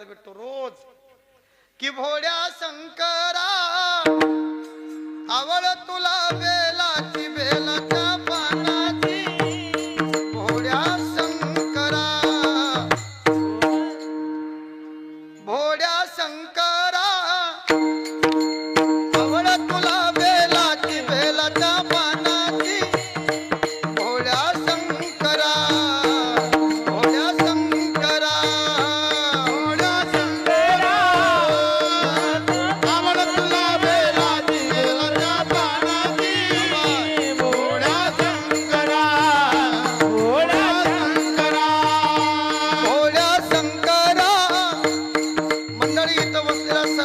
अर्थ भेटतो रोज. कि भोड्या शंकरा आवड तुला वेल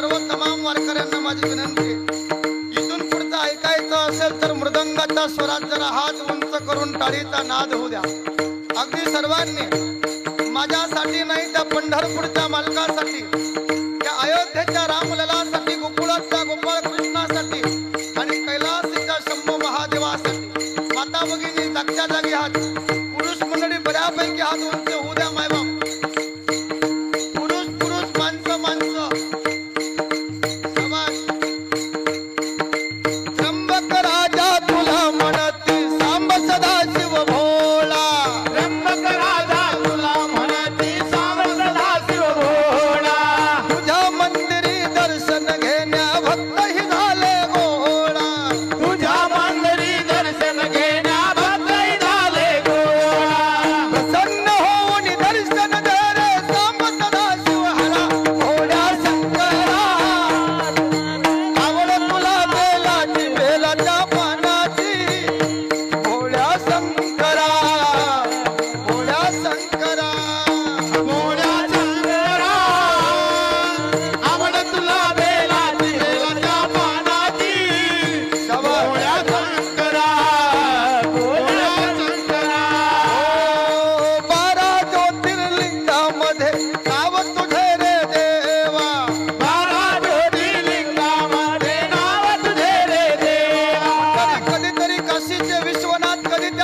सर्व तमाम वारकऱ्यांना माझी विनंती. इथून पुढचं ऐकायचं असेल तर मृदंगाच्या स्वरात जरा हात उंच करून टाळीचा नाद होऊ द्या. अगदी सर्वांनी माझ्यासाठी नाही त्या पंढरपूरच्या मालकासाठी त्या अयोध्येच्या रामललासाठी गोकुळाच्या गोपाळ कृष्णासाठी आणि कैलासीच्या शंभू महादेवासाठी. माता भगिनी जागच्या जागी हात.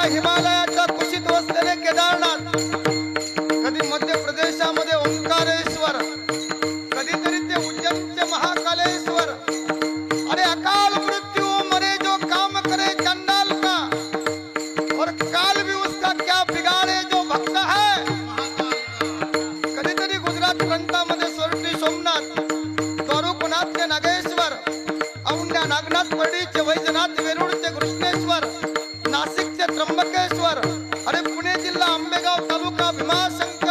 विश्वनाथ हिमालयाच्या कुशीत वसलेले केदारनाथ कधी मध्य प्रदेशामध्ये ओंकारेश्वर कधीतरी ते उज्जैनचे महाकालेश्वर. अरे अकाल मृत्यू मरे जो काम करे चंडाल का और काल भी उसका क्या बिगाड़े जो भक्त है. कधीतरी गुजरात प्रांतामध्ये सोरटी सोमनाथ द्वारुकनाथचे नागेश्वर औंढ्या नागनाथ परडीचे वैजनाथ वेरूळचे कृष्णेश्वर त्र्यंबकेश्वर अरे पुणे जिल्हा आंबेगाव तालुका भीमाशंकर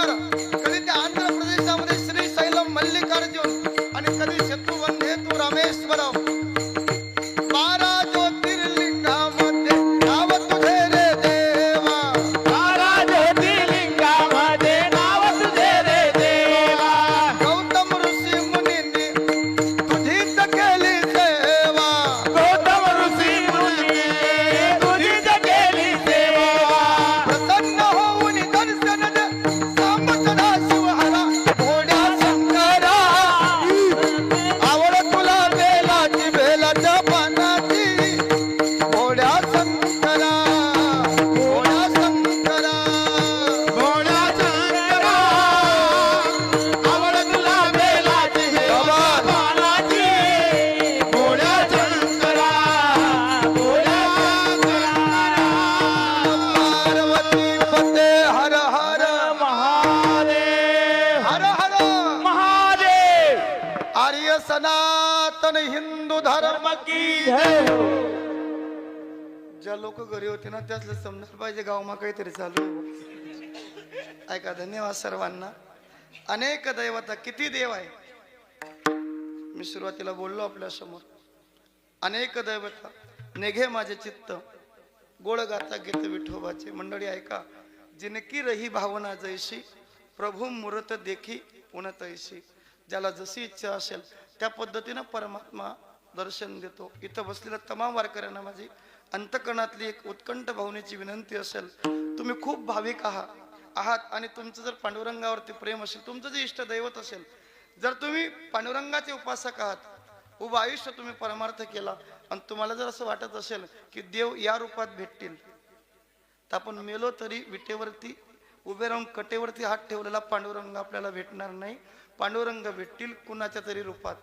सनातन हिंदू धर्म की हो। ज्या लोक घरी होते ना त्यातलं समजलं पाहिजे गावमा काहीतरी चालू ऐका धन्यवाद सर्वांना. अनेक दैवता किती देव आहे? मी सुरुवातीला बोललो आपल्यासमोर. अनेक दैवता. नेघे माझे चित्त. गोळ गाता गीत विठोबाचे. मंडळी ऐका. जिनकी रही भावना जैशी प्रभू मूर्त देखी उनतैशी ज्याला जशी इच्छा असेल त्या पद्धतीनं परमात्मा दर्शन देतो. इथं बसलेल्या तमाम वारकऱ्यांना माझी अंतकरणातली एक उत्कंठ भावनेची विनंती असेल. तुम्ही खूप भाविक आहात आहात आणि तुमचं जर पांडुरंगावरती प्रेम असेल तुमचं जे इष्ट दैवत असेल जर तुम्ही पांडुरंगाचे उपासक आहात उभं आयुष्य तुम्ही परमार्थ केला आणि तुम्हाला जर असं वाटत असेल की देव या रूपात भेटतील तर आपण मेलो तरी विटेवरती उभे राहून कटेवरती हात ठेवलेला पांडुरंग आपल्याला भेटणार नाही. पांडुरंग भेटतील कुणाच्या तरी रूपात.